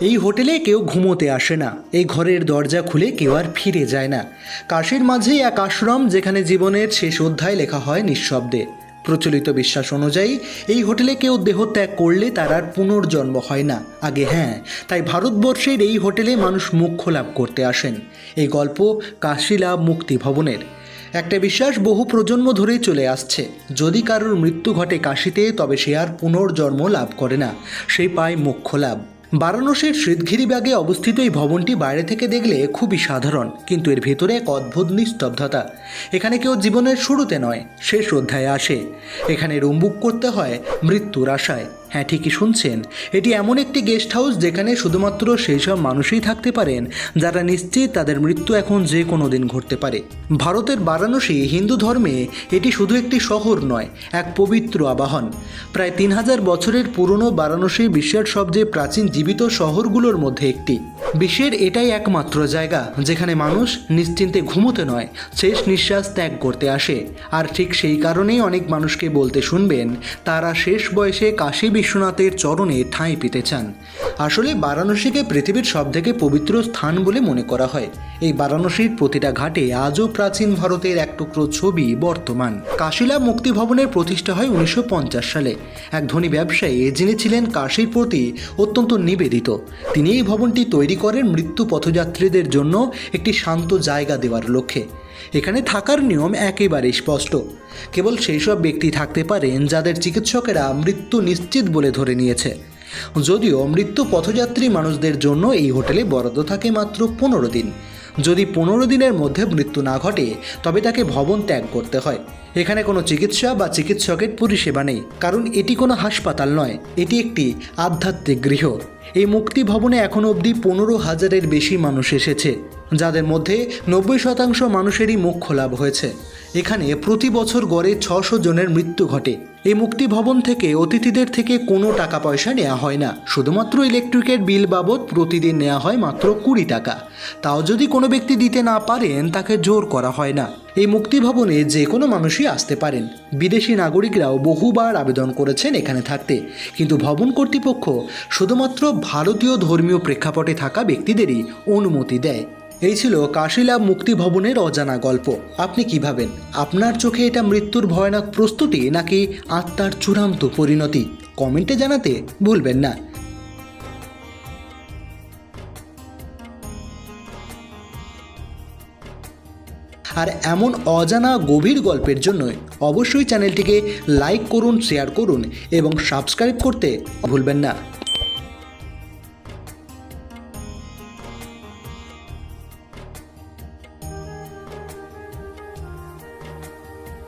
এই হোটেলে কেউ ঘুমোতে আসে না। এই ঘরের দরজা খুলে কেউ আর ফিরে যায় না। কাশির মাঝেই এক আশ্রম যেখানে জীবনের শেষ অধ্যায় লেখা হয় নিঃশব্দে। প্রচলিত বিশ্বাস অনুযায়ী, এই হোটেলে কেউ দেহত্যাগ করলে তার আর পুনর্জন্ম হয় না। আগে হ্যাঁ তাই ভারতবর্ষের এই হোটেলে মানুষ মুখ্য লাভ করতে আসেন। এই গল্প কাশিলা মুক্তি ভবনের। একটা বিশ্বাস বহু প্রজন্ম ধরেই চলে আসছে। যদি কারোর মৃত্যু ঘটে কাশিতে, তবে সে আর পুনর্জন্ম লাভ করে না। সে পায় মুখ্য লাভ বারাণসীর শীতগিরিবাগে অবস্থিত এই ভবনটি বাইরে থেকে দেখলে খুবই সাধারণ, কিন্তু এর ভেতরে এক অদ্ভুত নিস্তব্ধতা। এখানে কেউ জীবনের শুরুতে নয়, শেষ অধ্যায়ে আসে। এখানে রুম বুক করতে হয় মৃত্যুর আশায়। হ্যাঁ ঠিকই শুনছেন। এটি এমন একটি গেস্ট হাউস যেখানে শুধুমাত্র সেই সব মানুষই থাকতে পারেন, যারা নিশ্চিত তাদের মৃত্যু এখন যে কোনো দিন ঘটতে পারে। ভারতের বারাণসী হিন্দু ধর্মে এটি শুধু একটি শহর নয়, এক পবিত্র আবাহন। প্রায় তিন হাজার বছরের পুরনো বারাণসী বিশ্বের সবচেয়ে প্রাচীন জীবিত শহরগুলোর মধ্যে একটি। বিশ্বের এটাই একমাত্র জায়গা, যেখানে মানুষ নিশ্চিন্তে ঘুমোতে নয়, শেষ নিঃশ্বাস ত্যাগ করতে আসে। আর ঠিক সেই কারণেই অনেক মানুষকে বলতে শুনবেন, তারা শেষ বয়সে কাশী বিশ্বনাথের চরণে ঠাঁই পেতে চান আসলে বারাণসীকে পৃথিবীর সবথেকে পবিত্র স্থান বলে মনে করা হয়। এই বারাণসীর প্রতিটা ঘাটে আজও প্রাচীন ভারতের এক টুকরো ছবি বর্তমান। কাশিলা মুক্তি ভবনের প্রতিষ্ঠা হয় উনিশশো পঞ্চাশ সালে। এক ধনী ব্যবসায়ী, যিনি ছিলেন কাশীর প্রতি অত্যন্ত নিবেদিত, তিনি এই ভবনটি তৈরি করেন মৃত্যু পথযাত্রীদের জন্য একটি শান্ত জায়গা দেওয়ার লক্ষ্যে। এখানে থাকার নিয়ম একেবারেই স্পষ্ট। কেবল সেই সব ব্যক্তি থাকতে পারেন যাদের চিকিৎসকেরা মৃত্যু নিশ্চিত বলে ধরে নিয়েছে। যদিও মৃত্যু পথযাত্রী মানুষদের জন্য এই হোটেলে বরাদ্দ থাকে মাত্র পনেরো দিন। যদি পনেরো দিনের মধ্যে মৃত্যু না ঘটে, তবে তাকে ভবন ত্যাগ করতে হয়। এখানে কোনো চিকিৎসা বা চিকিৎসকের পরিষেবা নেই, কারণ এটি কোনো হাসপাতাল নয়, এটি একটি আধ্যাত্মিক গৃহ। এই মুক্তি ভবনে এখনও অবধি পনেরো হাজারের বেশি মানুষ এসেছে, যাদের মধ্যে নব্বই শতাংশ মানুষেরই মোক্ষ লাভ হয়েছে। এখানে প্রতি বছর গড়ে ছশো জনের মৃত্যু ঘটে। এই মুক্তি ভবন থেকে অতিথিদের থেকে কোনো টাকা পয়সা নেওয়া হয় না। শুধুমাত্র ইলেকট্রিকের বিল বাবদ প্রতিদিন নেওয়া হয় মাত্র কুড়ি টাকা। তাও যদি কোনো ব্যক্তি দিতে না পারেন, তাকে জোর করা হয় না। এই মুক্তি ভবনে যে কোনো মানুষই আসতে পারেন। বিদেশি নাগরিকরাও বহুবার আবেদন করেছেন এখানে থাকতে। কিন্তু ভবন কর্তৃপক্ষ শুধুমাত্র ভারতীয় ধর্মীয় প্রেক্ষাপটে থাকা ব্যক্তিদেরই অনুমতি দেয়। এই ছিল কাশিলা মুক্তি ভবনের অজানা গল্প। আপনি কি ভাবেন, আপনার চোখে এটা মৃত্যুর ভয়ানক প্রস্তুতি নাকি আত্মার চূড়ান্ত পরিণতি? কমেন্টে জানাতে ভুলবেন না। আর এমন অজানা গভীর গল্পের জন্য অবশ্যই চ্যানেলটিকে লাইক করুন শেয়ার করুন এবং সাবস্ক্রাইব করতে ভুলবেন না।